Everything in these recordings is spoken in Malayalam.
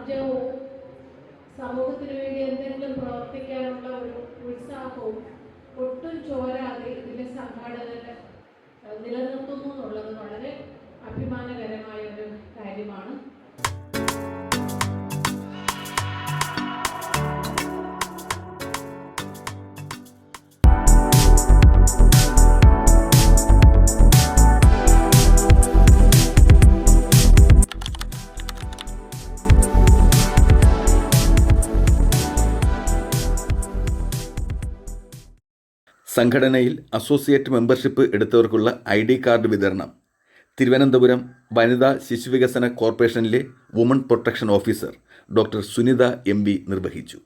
ആർജവവും സമൂഹത്തിന് വേണ്ടി എന്തെങ്കിലും പ്രവർത്തിക്കാനുള്ള ഒരു ഉത്സാഹവും ഒട്ടും ചോരാതെ ഇതിലെ സംഘാടകർ നിലനിർത്തുന്നു എന്നുള്ളത് വളരെ അഭിമാനകരമായ ഒരു കാര്യമാണ്. സംഘടനയിൽ അസോസിയേറ്റ് മെമ്പർഷിപ്പ് എടുത്തവർക്കുള്ള ഐ ഡി കാർഡ് വിതരണം. തിരുവനന്തപുരം വനിതാ ശിശുവികസന കോർപ്പറേഷനിലെ woman protection officer doctor Sunitha M V നിർവഹിച്ചു.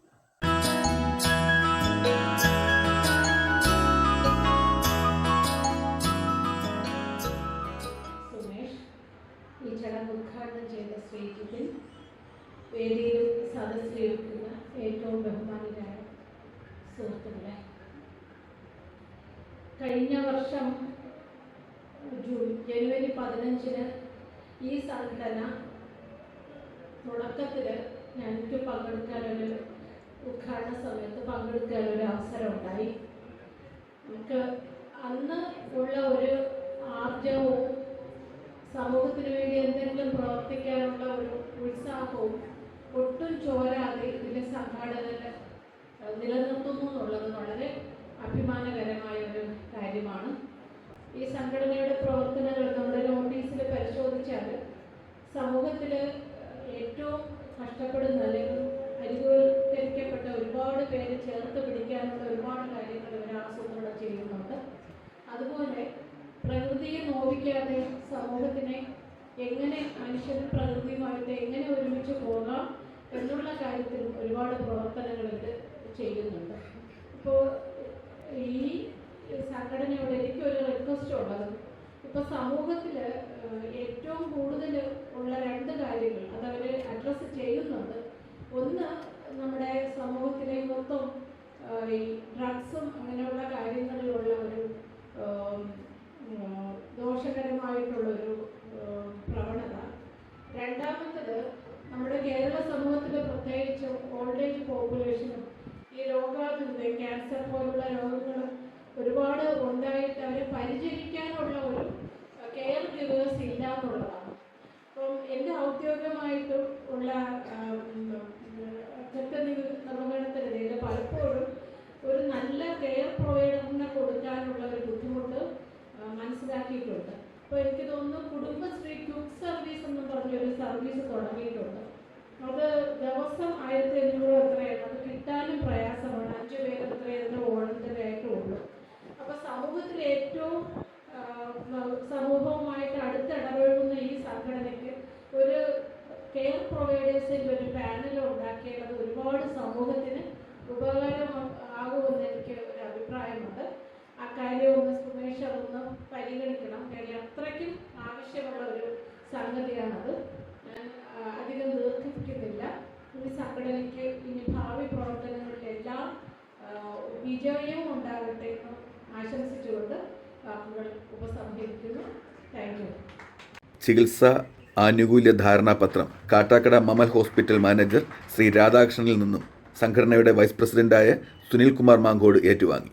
ഏറ്റവും ബഹുമാനിതരായ സുഹൃത്തുക്കളെ കഴിഞ്ഞ വർഷം ജനുവരി പതിനഞ്ചിന് ഈ സംഘടന തുടക്കത്തിൽ ഞങ്ങൾക്ക് പങ്കെടുക്കാനൊരു ഉദ്ഘാടന സമയത്ത് പങ്കെടുക്കാനൊരു അവസരം ഉണ്ടായി നമുക്ക് അന്ന് ഉള്ള ഒരു ആർജവും സമൂഹത്തിന് വേണ്ടി എന്തെങ്കിലും പ്രവർത്തിക്കാനുള്ള ഒരു ഉത്സാഹവും ഒട്ടും ചോരാതെ ഇതിലെ സംഘാടകർ നിലനിർത്തുന്നു എന്നുള്ളത് വളരെ അഭിമാനകരമായ ഒരു കാര്യമാണ് ഈ സംഘടനയുടെ പ്രവർത്തനങ്ങൾ നമ്മുടെ നോട്ടീസിൽ പരിശോധിച്ചാൽ സമൂഹത്തിൽ ഏറ്റവും കഷ്ടപ്പെടുന്ന അല്ലെങ്കിൽ അരികുവൽക്കരിക്കപ്പെട്ട ഒരുപാട് പേര് ചേർത്ത് പിടിക്കാനുള്ള ഒരുപാട് കാര്യങ്ങൾ ഇവർ ആസൂത്രണം ചെയ്യുന്നുണ്ട്. അതുപോലെ പ്രകൃതിയെ നോവിക്കാതെ സമൂഹത്തിനെ എങ്ങനെ മനുഷ്യനും പ്രകൃതിയുമായിട്ട് എങ്ങനെ ഒരുമിച്ച് പോകാം എന്നുള്ള കാര്യത്തിലും ഒരുപാട് പ്രവർത്തനങ്ങൾ ഇത് ചെയ്യുന്നുണ്ട്. ഇപ്പോൾ ഈ സംഘടനയോട് എനിക്കൊരു റിക്വസ്റ്റ് ഉള്ളത്. ഇപ്പൊ സമൂഹത്തിൽ ഏറ്റവും കൂടുതൽ ഉള്ള രണ്ട് കാര്യങ്ങൾ അത് അവർ അഡ്രസ്സ് ചെയ്യുന്നുണ്ട്. ഒന്ന് നമ്മുടെ സമൂഹത്തിലെ മൊത്തം ഈ ഡ്രഗ്സും അങ്ങനെയുള്ള കാര്യങ്ങളിലുള്ള ഒരു ദോഷകരമായിട്ടുള്ള ഒരു പ്രവണത. രണ്ടാമത്തത് നമ്മുടെ കേരള സമൂഹത്തിൽ പ്രത്യേകിച്ച് ഓൾഡ് ഏജ് പോപ്പുലേഷനും ഈ രോഗാതുരത ക്യാൻസർ പോലുള്ള ഉള്ള നിർവഹണത്തിനിടയിൽ പലപ്പോഴും ഒരു നല്ല കെയർ പ്രൊവൈഡറിനെ കൊടുക്കാനുള്ള ഒരു ബുദ്ധിമുട്ട് മനസ്സിലാക്കിയിട്ടുണ്ട്. അപ്പോൾ എനിക്ക് തോന്നുന്നു കുടുംബശ്രീ ക്യുക്ക് സർവീസ് എന്ന് പറഞ്ഞൊരു സർവീസ് തുടങ്ങിയിട്ടുണ്ട്. അത് ദിവസം ആയിരത്തി അഞ്ഞൂറ് എത്രയാണ്? അത് കിട്ടാനും പ്രയാസമാണ്. അഞ്ചു പേര് എത്രയെന്ന് വോളണ്ടറി ആയിട്ട് ഉള്ളൂ അപ്പോൾ സമൂഹത്തിൽ ഏറ്റവും ആ, സമൂഹവുമായിട്ട് അടുത്തിടപഴകുന്ന ഈ സംഘടനയ്ക്ക് ഒരു കെയർ പ്രൊവൈഡേഴ്സിന്റെ ഒരു പാനൽ ഉണ്ടാക്കിയത് ഒരുപാട് സമൂഹത്തിന് ഉപകാരം ആകുമെന്ന് എനിക്ക് ഒരു അഭിപ്രായമുണ്ട്. അക്കാര്യം ഒന്ന് സുമേഷ് അതൊന്ന് പരിഗണിക്കണം. കാര്യം അത്രയ്ക്കും ആവശ്യമുള്ള ഒരു സംഗതിയാണത്. ഞാൻ അധികം ദീർഘിപ്പിക്കുന്നില്ല. ഈ സംഘടനയ്ക്ക് ഇനി ഭാവി പ്രവർത്തനങ്ങളിലെല്ലാം വിജയവും ഉണ്ടാകട്ടെ എന്ന് ആശംസിച്ചുകൊണ്ട് വാക്കുകൾ ഉപസംഹരിക്കുന്നു. താങ്ക് യു ചികിത്സ ആനുകൂല്യ ധാരണാപത്രം കാട്ടാക്കട മമൽ ഹോസ്പിറ്റൽ മാനേജർ ശ്രീ രാധാകൃഷ്ണനിൽ നിന്നും സംഘടനയുടെ വൈസ് പ്രസിഡന്റായ സുനിൽ കുമാർ മാങ്കോട് ഏറ്റുവാങ്ങി.